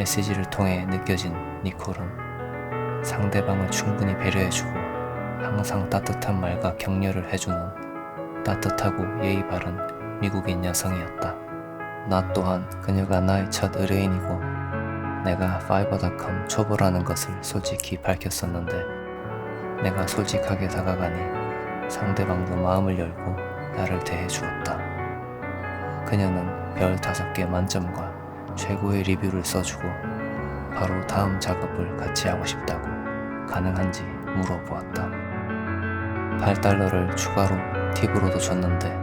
메시지를 통해 느껴진 니콜은 상대방을 충분히 배려해주고 항상 따뜻한 말과 격려를 해주는 따뜻하고 예의 바른 미국인 여성이었다. 나 또한 그녀가 나의 첫 의뢰인이고 내가 파이버닷컴 초보라는 것을 솔직히 밝혔었는데 내가 솔직하게 다가가니 상대방도 마음을 열고 나를 대해 주었다. 그녀는 별 다섯 개 만점과 최고의 리뷰를 써주고 바로 다음 작업을 같이 하고 싶다고 가능한지 물어보았다. 8달러를 추가로 팁으로도 줬는데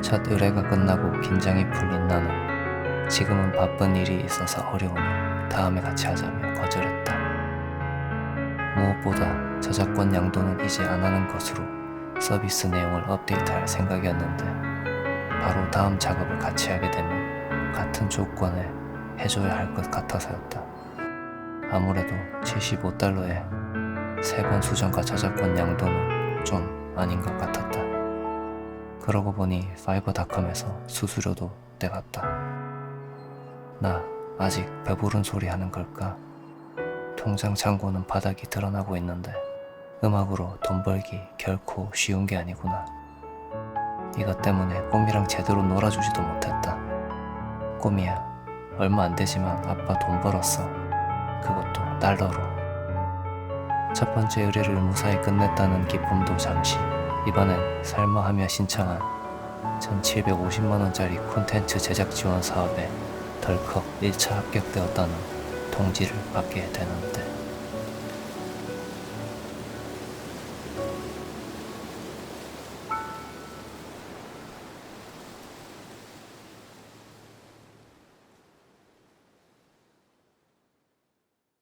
첫 의뢰가 끝나고 긴장이 풀린 나는 지금은 바쁜 일이 있어서 어려우니 다음에 같이 하자며 거절했다. 무엇보다 저작권 양도는 이제 안 하는 것으로 서비스 내용을 업데이트할 생각이었는데 바로 다음 작업을 같이 하게 되면 같은 조건에 해줘야 할 것 같아서였다. 아무래도 75달러에 세 번 수정과 저작권 양도는 좀 아닌 것 같았다. 그러고 보니 파이버닷컴에서 수수료도 떼갔다. 나 아직 배부른 소리 하는 걸까? 통장 잔고는 바닥이 드러나고 있는데 음악으로 돈 벌기 결코 쉬운 게 아니구나. 이것 때문에 꿈이랑 제대로 놀아주지도 못했다. 꿈이야, 얼마 안 되지만 아빠 돈 벌었어. 그것도 달러로. 첫 번째 의뢰를 무사히 끝냈다는 기쁨도 잠시. 이번엔 설마 하며 신청한 1750만원짜리 콘텐츠 제작 지원 사업에 덜컥 1차 합격되었다는 통지를 받게 되는데.